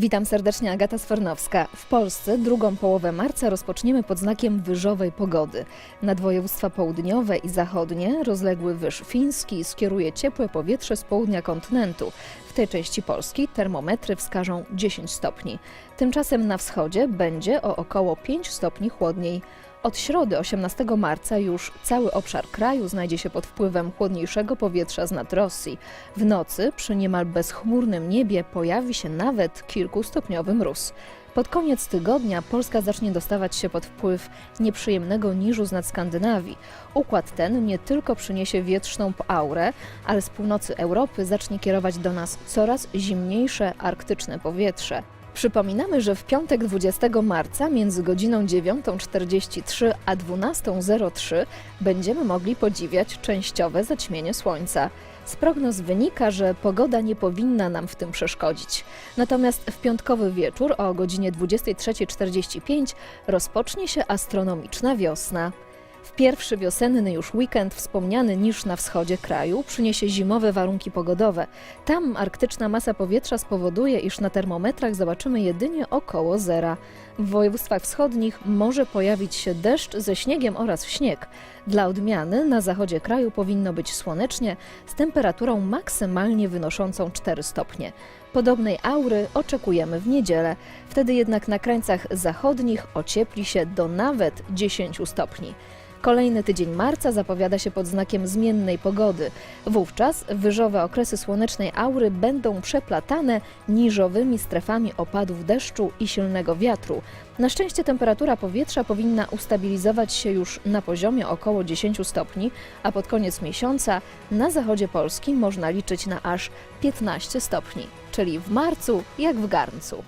Witam serdecznie, Agata Sfornowska. W Polsce drugą połowę marca rozpoczniemy pod znakiem wyżowej pogody. Nad województwa południowe i zachodnie rozległy wyż fiński skieruje ciepłe powietrze z południa kontynentu. W tej części Polski termometry wskażą 10 stopni. Tymczasem na wschodzie będzie o około 5 stopni chłodniej. Od środy 18 marca już cały obszar kraju znajdzie się pod wpływem chłodniejszego powietrza z nad Rosji. W nocy przy niemal bezchmurnym niebie pojawi się nawet kilkustopniowy mróz. Pod koniec tygodnia Polska zacznie dostawać się pod wpływ nieprzyjemnego niżu z nad Skandynawii. Układ ten nie tylko przyniesie wietrzną aurę, ale z północy Europy zacznie kierować do nas coraz zimniejsze arktyczne powietrze. Przypominamy, że w piątek 20 marca między godziną 9.43 a 12.03 będziemy mogli podziwiać częściowe zaćmienie słońca. Z prognoz wynika, że pogoda nie powinna nam w tym przeszkodzić. Natomiast w piątkowy wieczór o godzinie 23.45 rozpocznie się astronomiczna wiosna. W pierwszy wiosenny już weekend wspomniany niż na wschodzie kraju przyniesie zimowe warunki pogodowe. Tam arktyczna masa powietrza spowoduje, iż na termometrach zobaczymy jedynie około zera. W województwach wschodnich może pojawić się deszcz ze śniegiem oraz śnieg. Dla odmiany na zachodzie kraju powinno być słonecznie z temperaturą maksymalnie wynoszącą 4 stopnie. Podobnej aury oczekujemy w niedzielę. Wtedy jednak na krańcach zachodnich ociepli się do nawet 10 stopni. Kolejny tydzień marca zapowiada się pod znakiem zmiennej pogody. Wówczas wyżowe okresy słonecznej aury będą przeplatane niżowymi strefami opadów deszczu i silnego wiatru. Na szczęście temperatura powietrza powinna ustabilizować się już na poziomie około 10 stopni, a pod koniec miesiąca na zachodzie Polski można liczyć na aż 15 stopni, czyli w marcu jak w garncu.